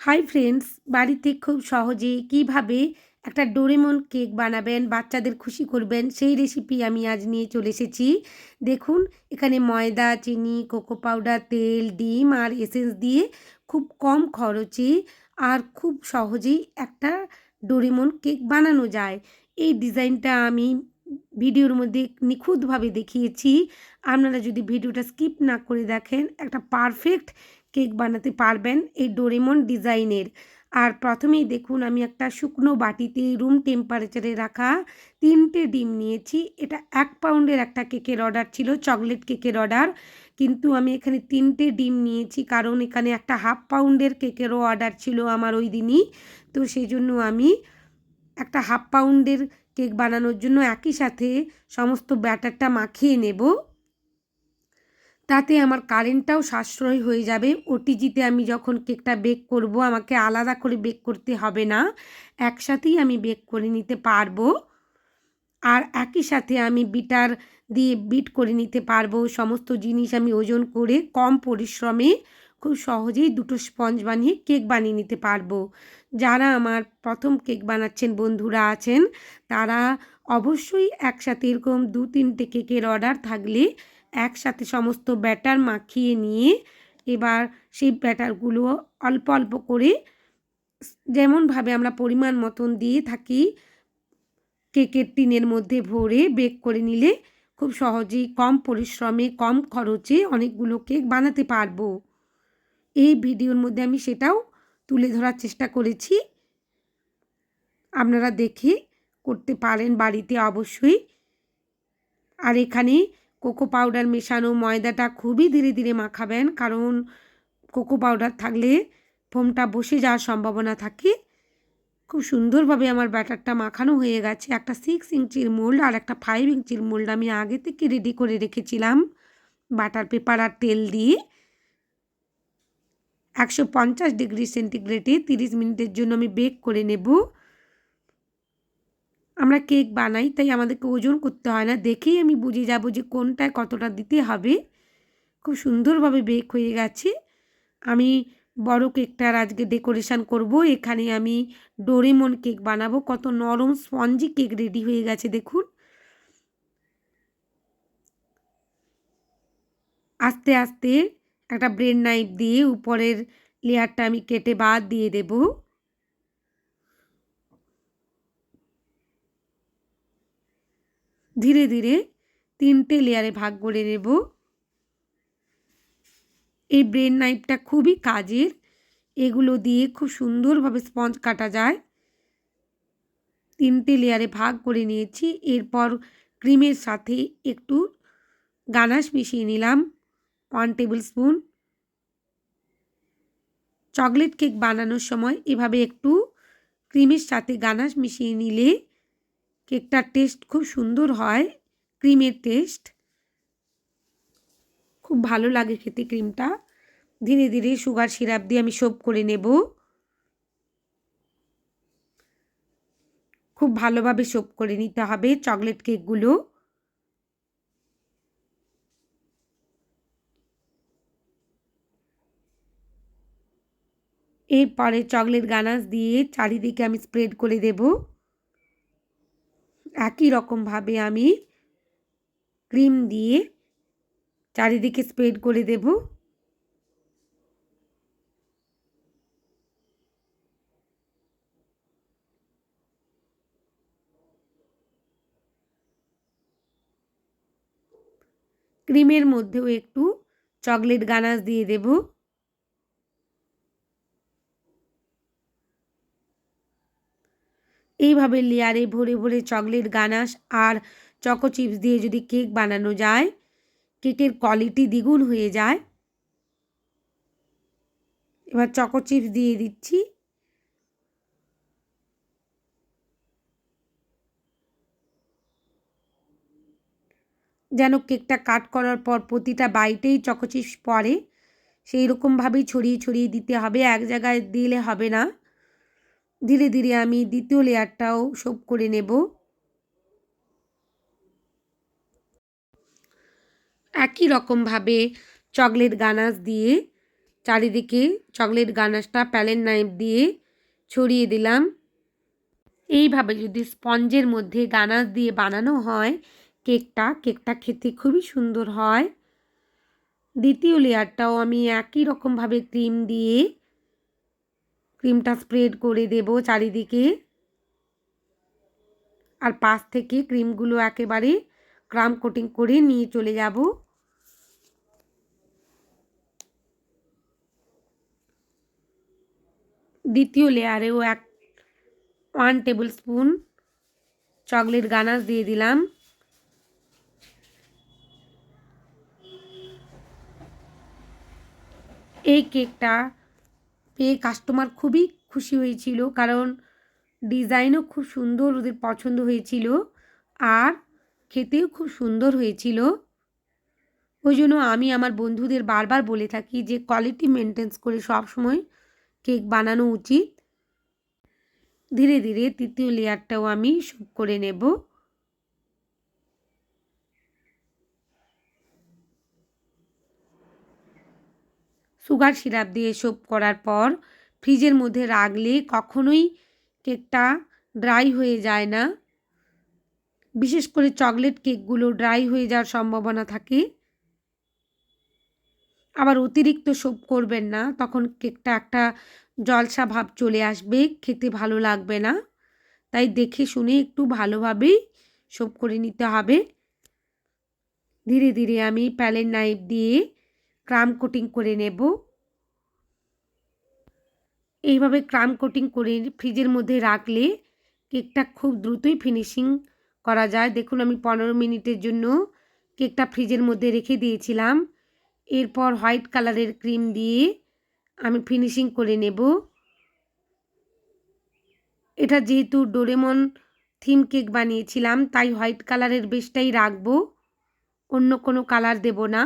Hi friends বাড়িতে খুব সহজে কীভাবে একটা ডোরেমন কেক বানাবেন, বাচ্চাদের খুশি করবেন, সেই রেসিপি আমি আজ নিয়ে চলে এসেছি। দেখুন, এখানে ময়দা, চিনি কোকো পাউডার তেল, ডিম আর এসেন্স দিয়ে খুব কম খরচে আর খুব সহজেই একটা ডোরেমন কেক বানানো যায়। এই ডিজাইনটা আমি ভিডিওর মধ্যে নিখুঁতভাবে দেখিয়েছি। আপনারা যদি ভিডিওটা স্কিপ না করে দেখেন, একটা পারফেক্ট কেক বানাতে পারবেন এই ডোরেমন ডিজাইনের। আর প্রথমেই দেখুন, আমি একটা শুকনো বাটিতে রুম টেম্পারেচারে রাখা তিনটে ডিম নিয়েছি। এটা এক পাউন্ডের একটা কেকের অর্ডার ছিল চকলেট কেকের অর্ডার কিন্তু আমি এখানে তিনটে ডিম নিয়েছি, কারণ এখানে একটা হাফ পাউন্ডের কেকেরও অর্ডার ছিল আমার ওই দিনই। তো সেই জন্য আমি একটা হাফ পাউন্ডের কেক বানানোর জন্য একই সাথে সমস্ত ব্যাটারটা মাখিয়ে নেব। তাতে আমার কারেন্টটাও সাশ্রয় হয়ে যাবে। ওটিজিতে আমি যখন কেকটা বেক করব, আমাকে আলাদা করে বেক করতে হবে না। একসাথেই আমি বেক করে নিতে পারব। আর একই সাথে আমি বিটার দিয়ে বিট করে নিতে পারব। সমস্ত জিনিস আমি ওজন করে কম পরিশ্রমে খুব সহজেই দুটো স্পঞ্জ বানিয়ে কেক বানিয়ে নিতে পারব। যারা আমার প্রথম কেক বানাচ্ছেন, বন্ধুরা আছেন, তারা অবশ্যই একসাথে এরকম দু তিনটে কেকের অর্ডার থাকলে একসাথে সমস্ত ব্যাটার মাখিয়ে নিয়ে এবার সেই ব্যাটারগুলো অল্প অল্প করে যেমনভাবে আমরা পরিমাণ মতন দিয়ে থাকি, কেকের টিনের মধ্যে ভরে বেক করে নিলে খুব সহজেই কম পরিশ্রমে, কম খরচে অনেকগুলো কেক বানাতে পারব। এই ভিডিওর মধ্যে আমি সেটাও তুলে ধরার চেষ্টা করেছি। আপনারা দেখে করতে পারেন বাড়িতে অবশ্যই। আর এখানে কোকো পাউডার মেশানো ময়দাটা খুবই ধীরে ধীরে মাখাবেন, কারণ কোকো পাউডার থাকলে ফোমটা বসে যাওয়ার সম্ভাবনা থাকে। খুব সুন্দরভাবে আমার ব্যাটারটা মাখানো হয়ে গেছে। একটা সিক্স ইঞ্চির মোল্ড আর একটা ফাইভ ইঞ্চির মোল্ড আমি আগে থেকে রেডি করে রেখেছিলাম বাটার পেপার আর তেল দিয়ে। একশো পঞ্চাশ ডিগ্রি সেন্টিগ্রেডে তিরিশ মিনিটের জন্য আমি বেক করে নেব। আমরা কেক বানাই, তাই আমাদেরকে ওজন করতে হয় না। দেখেই আমি বুঝে যাব যে কোনটায় কতটা দিতে হবে। খুব সুন্দরভাবে বেক হয়ে গেছে। আমি বড় কেকটার আজকে ডেকোরেশান করব। এখানে আমি ডোরেমন কেক বানাবো। কত নরম স্পঞ্জি কেক রেডি হয়ে গেছে, দেখুন। আস্তে আস্তে একটা ব্রেড নাইফ দিয়ে উপরের লেয়ারটা আমি কেটে বাদ দিয়ে দেব। ধীরে ধীরে তিনটে লেয়ারে ভাগ করে নেব। এই ব্রেড নাইফটা খুবই কাজের। এগুলো দিয়ে খুব সুন্দরভাবে স্পঞ্জ কাটা যায়। তিনটে লেয়ারে ভাগ করে নিয়েছি। এরপর ক্রিমের সাথে একটু গানাশ মিশিয়ে নিলাম। One tablespoon. চকলেট কেক বানানোর সময় এভাবে একটু ক্রিমের সাথে গানাশ মিশিয়ে নিলে কেকটার টেস্ট খুব সুন্দর হয়, ক্রিমের টেস্ট। খুব ভালো লাগে খেতে ক্রিমটা। ধীরে ধীরে সুগার সিরাপ দিয়ে আমি সোপ করে নেব। খুব ভালোভাবে সোপ করে নিতে হবে চকলেট কেকগুলো। এরপরে চকলেট গানাস দিয়ে চারিদিকে আমি স্প্রেড করে দেব। একই রকমভাবে আমি ক্রিম দিয়ে চারিদিকে স্প্রেড করে দেব। ক্রিমের মধ্যেও একটু চকলেট গানাস দিয়ে দেবো। এইভাবে লেয়ারে ভরে ভরে চকলেট, গানাশ আর চকো চিপস দিয়ে যদি কেক বানানো যায়, কেকের কোয়ালিটি দ্বিগুণ হয়ে যায়। এবার চকো চিপস দিয়ে দিচ্ছি। যেন কেকটা কাট করার পর প্রতিটা বাইটেই চকো চিপস পড়ে সেই রকমভাবেই ছড়িয়ে ছড়িয়ে দিতে হবে, এক জায়গায় দিলে হবে না। ধীরে ধীরে আমি দ্বিতীয় লেয়ারটাও সোপ করে নেব। একই রকমভাবে চকলেট গানাস দিয়ে, চারিদিকে চকলেট গানাসটা প্যালেন নাইফ দিয়ে ছড়িয়ে দিলাম। এইভাবে যদি স্পঞ্জের মধ্যে গানাস দিয়ে বানানো হয়, কেকটা কেকটা খেতে খুবই সুন্দর হয়। দ্বিতীয় লেয়ারটাও আমি একই রকমভাবে ক্রিম দিয়ে ক্রিমটা স্প্রেড করে দেব চারিদিকে। আর পাশ থেকে ক্রিমগুলো একেবারে ক্রাম কোটিং করে নিয়ে চলে যাব। দ্বিতীয় লেয়ারেও এক one tablespoon chocolate ganache দিয়ে দিলাম। এই কেকটা পেয়ে কাস্টমার খুবই খুশি হয়েছিল, কারণ ডিজাইনও খুব সুন্দর ওদের পছন্দ হয়েছিল আর খেতেও খুব সুন্দর হয়েছিল। ওই জন্য আমি আমার বন্ধুদের বারবার বলে থাকি যে কোয়ালিটি মেনটেন্স করে সব সময় কেক বানানো উচিত। ধীরে ধীরে তৃতীয় লেয়ারটাও আমি শুপ করে নেব। সুগার সিরাপ দিয়ে সোপ করার পর ফ্রিজের মধ্যে রাখলে কখনোই কেকটা ড্রাই হয়ে যায় না। বিশেষ করে চকলেট কেকগুলো ড্রাই হয়ে যাওয়ার সম্ভাবনা থাকে। আবার অতিরিক্ত সোপ করবেন না, তখন কেকটা একটা জলসা ভাব চলে আসবে, খেতে ভালো লাগবে না। তাই দেখে শুনে একটু ভালোভাবেই সোপ করে নিতে হবে। ধীরে ধীরে আমি প্যালেন নাইফ দিয়ে ক্রাম কোটিং করে নেব। এইভাবে ক্রাম কোটিং করে ফ্রিজের মধ্যে রাখলে কেকটা খুব দ্রুতই ফিনিশিং করা যায়। দেখুন, আমি পনেরো মিনিটের জন্য কেকটা ফ্রিজের মধ্যে রেখে দিয়েছিলাম। এরপর হোয়াইট কালারের ক্রিম দিয়ে আমি ফিনিশিং করে নেব। এটা যেহেতু ডোরেমন থিম কেক বানিয়েছিলাম, তাই হোয়াইট কালারের বেশটাই রাখব। অন্য কোনো কালার দেব না।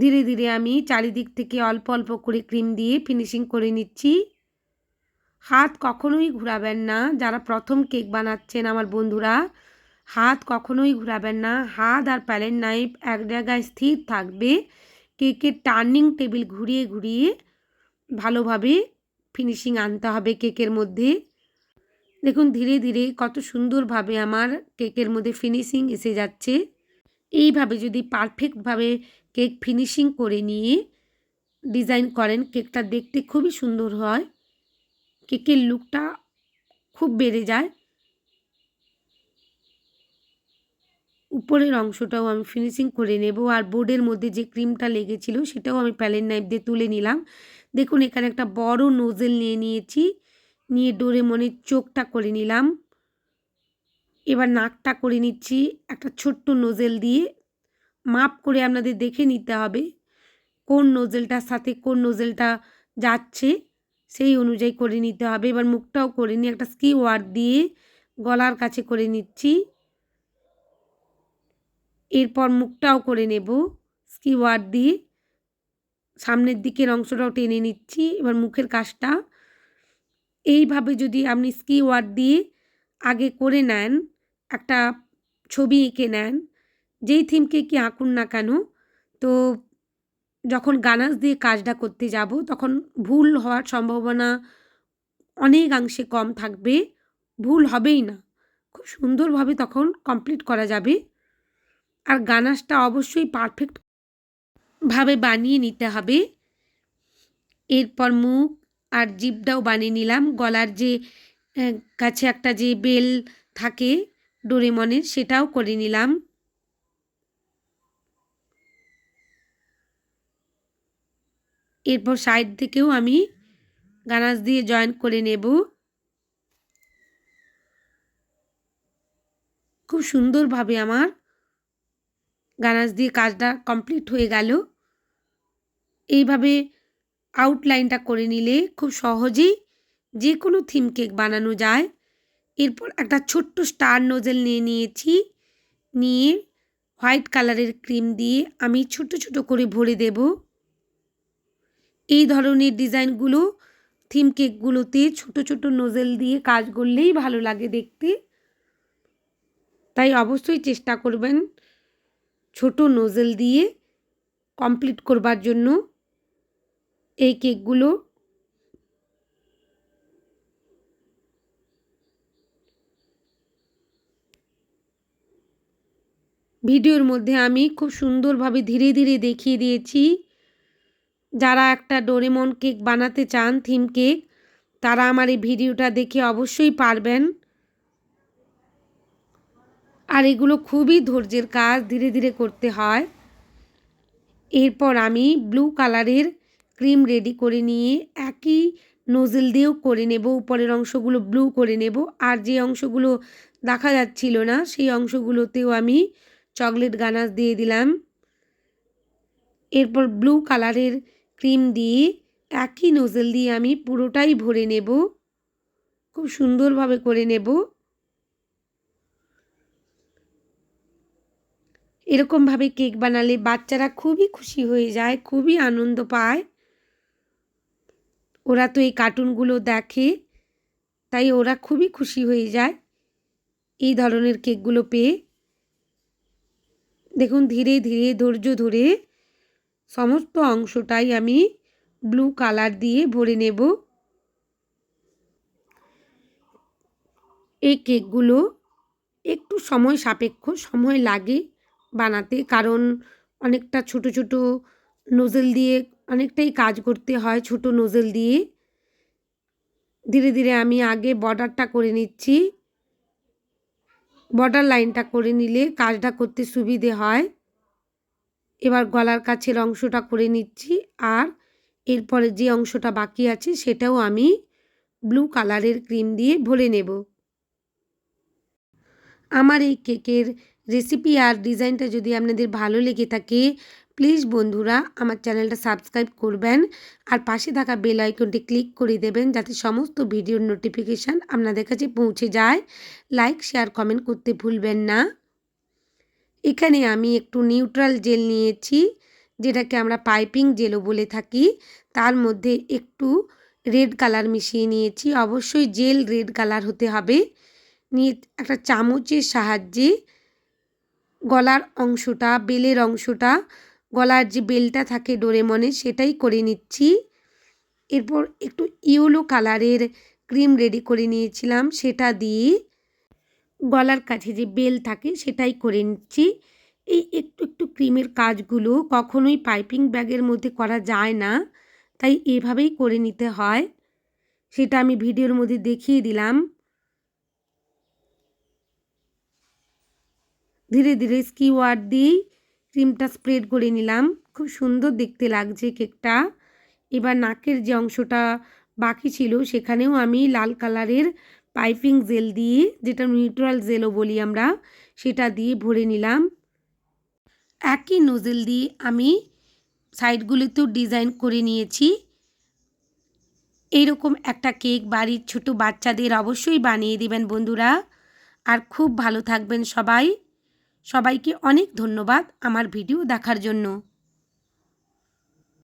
ধীরে ধীরে আমি চারিদিক থেকে অল্প অল্প করে ক্রিম দিয়ে ফিনিশিং করে নিচ্ছি। হাত কখনোই ঘুরাবেন না। যারা প্রথম কেক বানাচ্ছেন আমার বন্ধুরা, হাত কখনোই ঘুরাবেন না। হাত আর প্যালেন নাইফ এক জায়গায় স্থির থাকবে। কেকের টার্নিং টেবিল ঘুরিয়ে ঘুরিয়ে ভালোভাবে ফিনিশিং আনতে হবে কেকের মধ্যে। দেখুন, ধীরে ধীরে কত সুন্দরভাবে আমার কেকের মধ্যে ফিনিশিং এসে যাচ্ছে। এইভাবে যদি পারফেক্টভাবে কেক ফিনিশিং করে নিয়ে ডিজাইন করেন। কেকটা দেখতে খুবই সুন্দর হয়। কেকের লুকটা খুব বেড়ে যায়। উপরের অংশটাও আমি ফিনিশিং করে নেব। আর বোর্ডের মধ্যে যে ক্রিমটা লেগেছিল সেটাও আমি প্যালেন নাইফ দিয়ে তুলে নিলাম। দেখুন, এখানে একটা বড় নোজেল নিয়ে নিয়েছি। নিয়ে ডোরে মনে চোখটা করে নিলাম। এবার নাকটা করে নিচ্ছি। একটা ছোট্ট নোজেল দিয়ে মাপ করে আপনাদের দেখে নিতে হবে, কোন নোজেলটার সাথে কোন নোজেলটা যাচ্ছে, সেই অনুযায়ী করে নিতে হবে। এবার মুখটাও করে নিয়ে একটা স্কি ওয়ার্ড দিয়ে গলার কাছে করে নিচ্ছি। এরপর মুখটাও করে নেব স্কি ওয়ার্ড দিয়ে। সামনের দিকের অংশটাও টেনে নিচ্ছি, এবার মুখের কাজটা। এইভাবে যদি আপনি স্কি ওয়ার্ড দিয়ে আগে করে নেন, একটা ছবি এঁকে নেন যেই থিমকে কি আঁকুন না কেন, তো যখন গানাস দিয়ে কাজটা করতে যাব, তখন ভুল হওয়ার সম্ভাবনা অনেকাংশে কম থাকবে, ভুল হবেই না। খুব সুন্দরভাবে তখন কমপ্লিট করা যাবে। আর গানাসটা অবশ্যই পারফেক্ট ভাবে বানিয়ে নিতে হবে। এরপর মুখ আর জিপটাও বানিয়ে নিলাম। গলার যে কাছে একটা যে বেল থাকে ডোরেমনের, সেটাও করে নিলাম। এরপর সাইড থেকেও আমি গানাস দিয়ে জয়েন করে নেব। খুব সুন্দরভাবে আমার গানাস দিয়ে কাজটা কমপ্লিট হয়ে গেল। এইভাবে আউটলাইনটা করে নিলে খুব সহজেই যে কোনো থিম কেক বানানো যায়। এরপর একটা ছোট্ট স্টার নোজেল নিয়ে নিয়েছি। নিয়ে হোয়াইট কালারের ক্রিম দিয়ে আমি ছোট ছোট করে ভরে দেব। এই ধরনের ডিজাইনগুলো, থিম কেকগুলোতে ছোট ছোট নোজেল দিয়ে কাজ করলেই ভালো লাগে দেখতে। তাই অবশ্যই চেষ্টা করবেন ছোট নোজেল দিয়ে কমপ্লিট করবার জন্য এই কেকগুলো। ভিডিওর মধ্যে আমি খুব সুন্দরভাবে ধীরে ধীরে দেখিয়ে দিয়েছি। যারা একটা ডোরেমন কেক বানাতে চান, থিম কেক, তারা আমার এই ভিডিওটা দেখে অবশ্যই পারবেন। আর এগুলো খুবই ধৈর্যের কাজ, ধীরে ধীরে করতে হয়। এরপর আমি ব্লু কালারের ক্রিম রেডি করে নিয়ে একই নোজেল দিয়েও করে নেব। উপরের অংশগুলো ব্লু করে নেব। আর যে অংশগুলো দেখা যাচ্ছিল না, সেই অংশগুলোতেও আমি চকলেট গানাশ দিয়ে দিলাম। এরপর ব্লু কালারের ক্রিম দিয়ে, একই নোজেল দিয়ে আমি পুরোটাই ভরে নেব। খুব সুন্দরভাবে করে নেব। এরকমভাবে কেক বানালে বাচ্চারা খুবই খুশি হয়ে যায়, খুবই আনন্দ পায়। ওরা তো এই কার্টুনগুলো দেখে, তাই ওরা খুবই খুশি হয়ে যায় এই ধরনের কেকগুলো পেয়ে। দেখুন ধীরে ধীরে, ধৈর্য ধরে সমস্ত অংশটাই আমি ব্লু কালার দিয়ে ভরে নেব। এই কেকগুলো একটু সময় সাপেক্ষ, সময় লাগে বানাতে, কারণ অনেকটা ছোট ছোট নোজেল দিয়ে অনেকটাই কাজ করতে হয় ছোট নোজেল দিয়ে। ধীরে ধীরে আমি আগে বর্ডারটা করে নিচ্ছি। বর্ডার লাইনটা করে নিলে কাজটা করতে সুবিধে হয়। এবার গলার কাছের অংশটা করে নিচ্ছি আর এরপরে যে অংশটা বাকি আছে সেটাও আমি ব্লু কালারের ক্রিম দিয়ে ভরে নেব। আমার এই কেকের রেসিপি আর ডিজাইনটা যদি আপনাদের ভালো লেগে থাকে প্লিজ বন্ধুরা আমার চ্যানেলটা সাবস্ক্রাইব করবেন আর পাশে থাকা বেল আইকনটি ক্লিক করে দেবেন যাতে সমস্ত ভিডিওর নোটিফিকেশান আপনাদের কাছে পৌঁছে যায়। লাইক শেয়ার কমেন্ট করতে ভুলবেন না। এখানে আমি একটু নিউট্রাল জেল নিয়েছি, যেটাকে আমরা পাইপিং জেলও বলে থাকি। তার মধ্যে একটু রেড কালার মিশিয়ে নিয়েছি। অবশ্যই জেল রেড কালার হতে হবে। নিয়ে একটা চামচের সাহায্যে গলার অংশটা, বেলের অংশটা, গলার যে বেলটা থাকে ডোরেমনে সেটাই করে নিচ্ছি। এরপর একটু ইয়েলো কালারের ক্রিম রেডি করে নিয়েছিলাম। সেটা দিয়ে গলার কাছে যে বেল থাকে সেটাই করে নিচ্ছি। এই একটু একটু ক্রিমের কাজগুলো কখনোই পাইপিং ব্যাগের মধ্যে করা যায় না, তাই এভাবেই করে নিতে হয়। সেটা আমি ভিডিওর মধ্যে দেখিয়ে দিলাম। ধীরে ধীরে স্কিওয়ার দিয়েই ক্রিমটা স্প্রেড করে নিলাম। খুব সুন্দর দেখতে লাগছে কেকটা। এবার নাকের যে অংশটা বাকি ছিল সেখানেও আমি লাল কালারের পাইপিং জেল দিয়ে, যেটা নিউট্রাল জেলও বলি আমরা, সেটা দিয়ে ভরে নিলাম। একই নোজেল দিয়ে আমি সাইডগুলিতেও ডিজাইন করে নিয়েছি। এইরকম একটা কেক বাড়ির ছোট বাচ্চাদের অবশ্যই বানিয়ে দেবেন বন্ধুরা। আর খুব ভালো থাকবেন সবাই। সবাইকে অনেক ধন্যবাদ আমার ভিডিও দেখার জন্য।